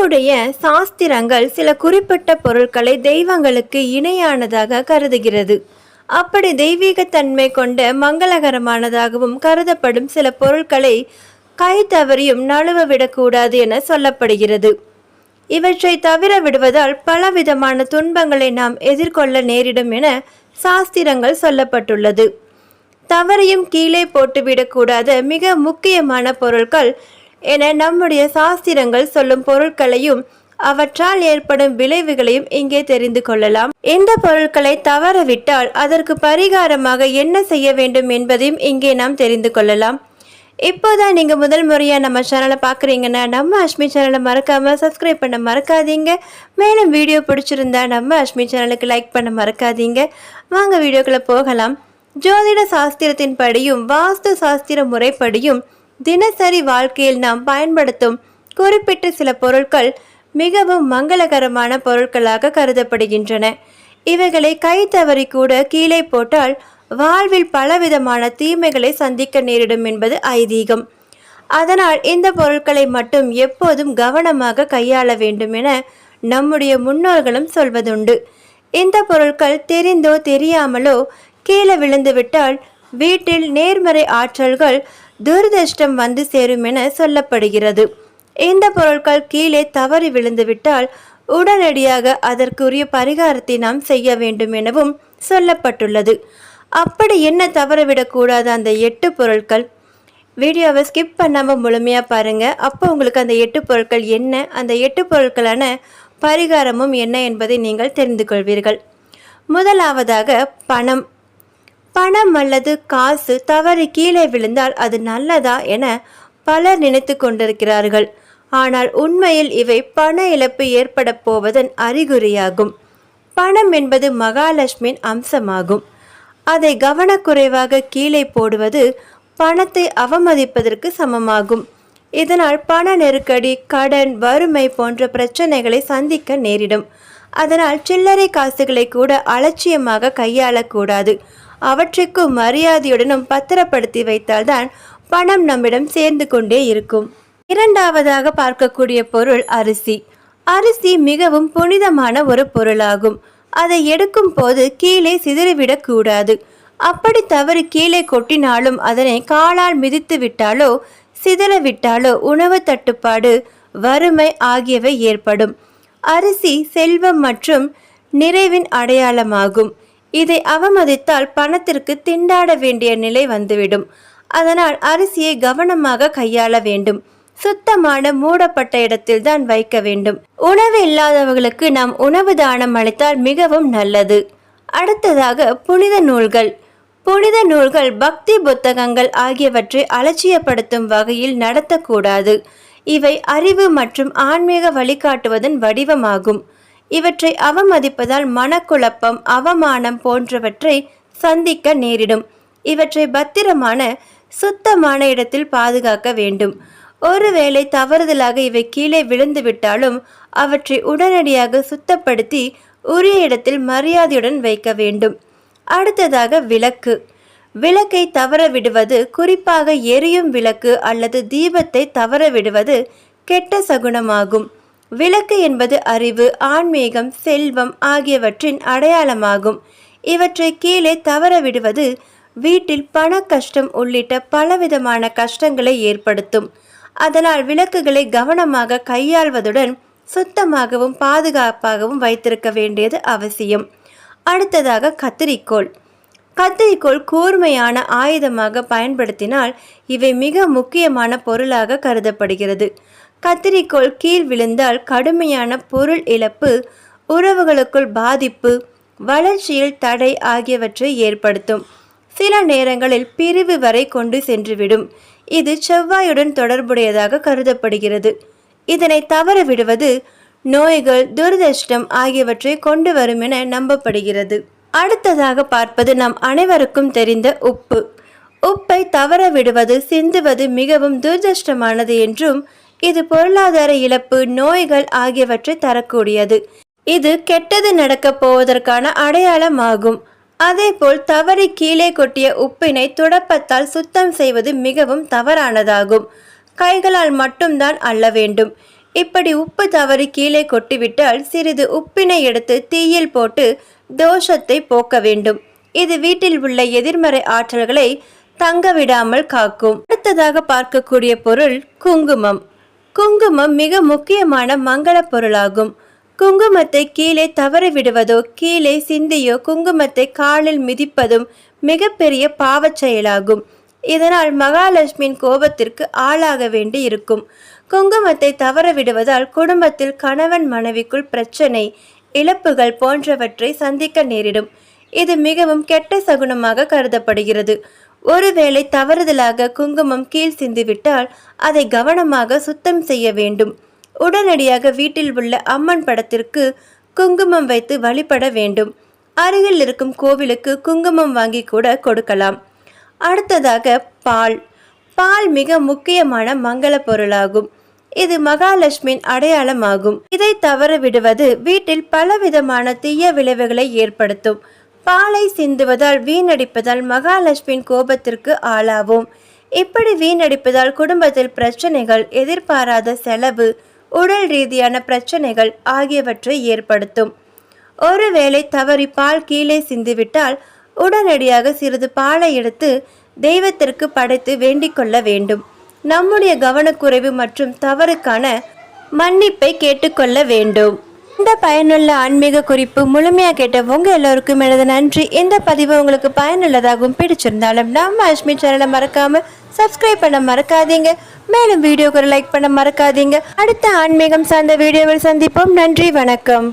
நம்முடைய சாஸ்திரங்கள் சில குறிப்பிட்ட பொருட்களை தெய்வங்களுக்கு இணையானதாக கருதுகிறது. அப்படி தெய்வீகத்தன்மை கொண்ட மங்களகரமானதாகவும் கருதப்படும் சில பொருட்களை கை தவறியும் நழுவ விடக்கூடாது என சொல்லப்படுகிறது. இவற்றை தவிர விடுவதால் பலவிதமான துன்பங்களை நாம் எதிர்கொள்ள நேரிடும் என சாஸ்திரங்கள் சொல்லப்பட்டுள்ளது. தவறையும் கீழே போட்டுவிடக்கூடாத மிக முக்கியமான பொருட்கள் என நம்முடைய சாஸ்திரங்கள் சொல்லும் பொருட்களையும் அவற்றால் ஏற்படும் விளைவுகளையும் இங்கே தெரிந்து கொள்ளலாம். இந்த பொருட்களை தவறவிட்டால் அதற்கு பரிகாரமாக என்ன செய்ய வேண்டும் என்பதையும் இங்கே நாம் தெரிந்து கொள்ளலாம். இப்போதான் நீங்க முதல் முறையா நம்ம சேனலை பார்க்குறீங்கன்னா நம்ம அஷ்மி சேனலை மறக்காம சப்ஸ்கிரைப் பண்ண மறக்காதீங்க. மேலும் வீடியோ பிடிச்சிருந்தா நம்ம அஷ்மி சேனலுக்கு லைக் பண்ண மறக்காதீங்க. வாங்க வீடியோக்களை போகலாம். ஜோதிட சாஸ்திரத்தின் படியும் வாஸ்து சாஸ்திர முறைப்படியும் தினசரி வாழ்க்கையில் நாம் பயன்படுத்தும் குறிப்பிட்ட சில பொருட்கள் மிகவும் மங்களகரமான பொருட்களாக கருதப்படுகின்றன. இவைகளை கை தவறி கூட கீழே போட்டால் வாழ்வில் பலவிதமான தீமைகளை சந்திக்க நேரிடும் என்பது ஐதீகம். அதனால் இந்த பொருட்களை மட்டும் எப்போதும் கவனமாக கையாள வேண்டும் என நம்முடைய முன்னோர்களும் சொல்வதுண்டு. இந்த பொருட்கள் தெரிந்தோ தெரியாமலோ கீழே விழுந்துவிட்டால் வீட்டில் நேர்மறை ஆற்றல்கள் துரதிருஷ்டம் வந்து சேரும் என சொல்லப்படுகிறது. இந்த பொருட்கள் கீழே தவறி விழுந்துவிட்டால் உடனடியாக அதற்குரிய பரிகாரத்தை நாம் செய்ய வேண்டும் எனவும் சொல்லப்பட்டுள்ளது. அப்படி என்ன தவறவிடக்கூடாத அந்த எட்டு பொருட்கள்? வீடியோவை ஸ்கிப் பண்ணாமல் முழுமையாக பாருங்கள் அப்போ உங்களுக்கு அந்த எட்டு பொருட்கள் என்ன? அந்த எட்டு பொருட்களான பரிகாரமும் என்ன என்பதை நீங்கள் தெரிந்து கொள்வீர்கள். முதலாவதாக பணம். பணம் அல்லது காசு தவறி கீழே விழுந்தால் அது நல்லதா என பலர் நினைத்து கொண்டிருக்கிறார்கள். ஆனால் உண்மையில் இவை பண இழப்பு ஏற்பட போவதன் அறிகுறியாகும். பணம் என்பது மகாலட்சுமியின் அம்சமாகும். அதை கவனக்குறைவாக கீழே போடுவது பணத்தை அவமதிப்பதற்கு சமமாகும். இதனால் பண நெருக்கடி கடன் வறுமை போன்ற பிரச்சனைகளை சந்திக்க நேரிடும். அதனால் சில்லறை காசுகளை கூட அலட்சியமாக கையாளக்கூடாது. அவற்றுக்கு மரியாதையுடனும் பத்திரப்படுத்தி வைத்தால்தான் பணம் நம்மிடம் சேர்ந்து கொண்டே இருக்கும். இரண்டாவதாக பார்க்கக்கூடிய பொருள் அரிசி. அரிசி மிகவும் புனிதமான ஒரு பொருளாகும். அதை எடுக்கும் போது கீழே சிதறிவிடக் கூடாது. அப்படி தவறு கீழே கொட்டினாலும் அதனை காலால் மிதித்து விட்டாலோ சிதற விட்டாலோ உணவு தட்டுப்பாடு வறுமை ஆகியவை ஏற்படும். அரிசி செல்வம் மற்றும் நிறைவின் அடையாளமாகும். இதை அவமதித்தால் பணத்திற்கு திண்டாட வேண்டிய நிலை வந்துவிடும். அதனால் அரிசியை கவனமாக கையாள வேண்டும். சுத்தமான மூடப்பட்ட இடத்தில் தான் வைக்க வேண்டும். உணவு இல்லாதவர்களுக்கு நாம் உணவு தானம் அளித்தால் மிகவும் நல்லது. அடுத்ததாக புனித நூல்கள். புனித நூல்கள் பக்தி புத்தகங்கள் ஆகியவற்றை அலட்சியப்படுத்தும் வகையில் நடத்தக்கூடாது. இவை அறிவு மற்றும் ஆன்மீக வழிகாட்டுவதன் வடிவமாகும். இவற்றை அவமதிப்பதால் மனக்குழப்பம் அவமானம் போன்றவற்றை சந்திக்க நேரிடும். இவற்றை பத்திரமான சுத்தமான இடத்தில் பாதுகாக்க வேண்டும். ஒருவேளை தவறுதலாக இவை கீழே விழுந்துவிட்டாலும் அவற்றை உடனடியாக சுத்தப்படுத்தி உரிய இடத்தில் மரியாதையுடன் வைக்க வேண்டும். அடுத்ததாக விளக்கு. விளக்கை தவற விடுவது குறிப்பாக எரியும் விளக்கு அல்லது தீபத்தை தவற விடுவது கெட்ட சகுனமாகும். விளக்கு என்பது அறிவு ஆன்மீகம் செல்வம் ஆகியவற்றின் அடையாளமாகும். இவற்றை கீழே தவற விடுவது வீட்டில் பண கஷ்டம் உள்ளிட்ட பலவிதமான கஷ்டங்களை ஏற்படுத்தும். அதனால் விளக்குகளை கவனமாக கையாள்வதுடன் சுத்தமாகவும் பாதுகாப்பாகவும் வைத்திருக்க வேண்டியது அவசியம். அடுத்ததாக கத்திரிக்கோள். கத்திரிக்கோள் கூர்மையான ஆயுதமாக பயன்படுத்தினால் இவை மிக முக்கியமான பொருளாக கருதப்படுகிறது. கத்திரிக்கோள் கீழ் விழுந்தால் கடுமையான பொருள் இழப்பு உறவுகளுக்குள் பாதிப்பு வளர்ச்சியில் தடை ஆகியவற்றை ஏற்படுத்தும். சில நேரங்களில் பிரிவு வரை கொண்டு சென்றுவிடும். இது செவ்வாயுடன் தொடர்புடையதாக கருதப்படுகிறது. இதனை தவற விடுவது நோய்கள் துரதிருஷ்டம் ஆகியவற்றை கொண்டு வரும் என நம்பப்படுகிறது. அடுத்ததாக பார்ப்பது நம் அனைவருக்கும் தெரிந்த உப்பு. உப்பை தவற விடுவது சிந்துவது மிகவும் துரதிருஷ்டமானது என்றும் இது பொருளாதார இழப்பு நோய்கள் ஆகியவற்றை தரக்கூடியது. இது கெட்டது நடக்கப் போவதற்கான அடையாளமாகும். அதேபோல் தவறி கீழே கொட்டிய உப்பினை துடப்பத்தால் சுத்தம் செய்வது மிகவும் தவறானதாகும். கைகளால் மட்டும்தான் அள்ள வேண்டும். இப்படி உப்பு தவறி கீழே கொட்டிவிட்டால் சிறிது உப்பினை எடுத்து தீயில் போட்டு தோஷத்தை போக்க வேண்டும். இது வீட்டில் உள்ள எதிர்மறை ஆற்றல்களை தங்க விடாமல் காக்கும். அடுத்ததாக பார்க்கக்கூடிய பொருள் குங்குமம். குங்குமம் மிக முக்கியமான மங்கள பொருளாகும். குங்குமத்தை கீழே தவற விடுவதோ கீழே சிந்தியோ குங்குமத்தை காலில் மிதிப்பதும் மிகப்பெரிய பாவச் செயலாகும். இதனால் மகாலட்சுமியின் கோபத்திற்கு ஆளாக வேண்டி இருக்கும். குங்குமத்தை தவற விடுவதால் குடும்பத்தில் கணவன் மனைவிக்குள் பிரச்சனை இழப்புகள் போன்றவற்றை சந்திக்க நேரிடும். இது மிகவும் கெட்ட சகுனமாக கருதப்படுகிறது. ஒருவேளை தவறுதலாக குங்குமம் கீழ் சிந்திவிட்டால் அதை கவனமாக சுத்தம் செய்ய வேண்டும். உடனடியாக வீட்டில் உள்ள அம்மன் படத்திற்கு குங்குமம் வைத்து வழிபட வேண்டும். அருகில் இருக்கும் கோவிலுக்கு குங்குமம் வாங்கி கூட கொடுக்கலாம். அடுத்ததாக பால். பால் மிக முக்கியமான மங்கள பொருளாகும். இது மகாலட்சுமியின் அடையாளமாகும். இதை தவற விடுவது வீட்டில் பலவிதமான தீய விளைவுகளை ஏற்படுத்தும். பாலை சிந்துவதால் வீணடிப்பதால் மகாலட்சுமியின் கோபத்திற்கு ஆளாவோம். இப்படி வீணடிப்பதால் குடும்பத்தில் பிரச்சனைகள் எதிர்பாராத செலவு உடல் ரீதியான பிரச்சனைகள் ஆகியவற்றை ஏற்படுத்தும். ஒருவேளை தவறி பால் கீழே சிந்திவிட்டால் உடனடியாக சிறிது பாலை எடுத்து தெய்வத்திற்கு படைத்து வேண்டிக் கொள்ள வேண்டும். நம்முடைய கவனக்குறைவு மற்றும் தவறுக்கான மன்னிப்பை கேட்டுக்கொள்ள வேண்டும். இந்த பயனுள்ள ஆன்மீக குறிப்பு முழுமையாக கேட்ட உங்கள் எல்லோருக்கும் எனது நன்றி. இந்த பதிவு உங்களுக்கு பயனுள்ளதாகவும் பிடிச்சிருந்தாலும் நம்ம அஷ்மி சேனலை மறக்காமல் சப்ஸ்கிரைப் பண்ண மறக்காதீங்க. மேலும் வீடியோக்கு லைக் பண்ண மறக்காதீங்க. அடுத்த ஆன்மீகம் சார்ந்த வீடியோவில் சந்திப்போம். நன்றி வணக்கம்.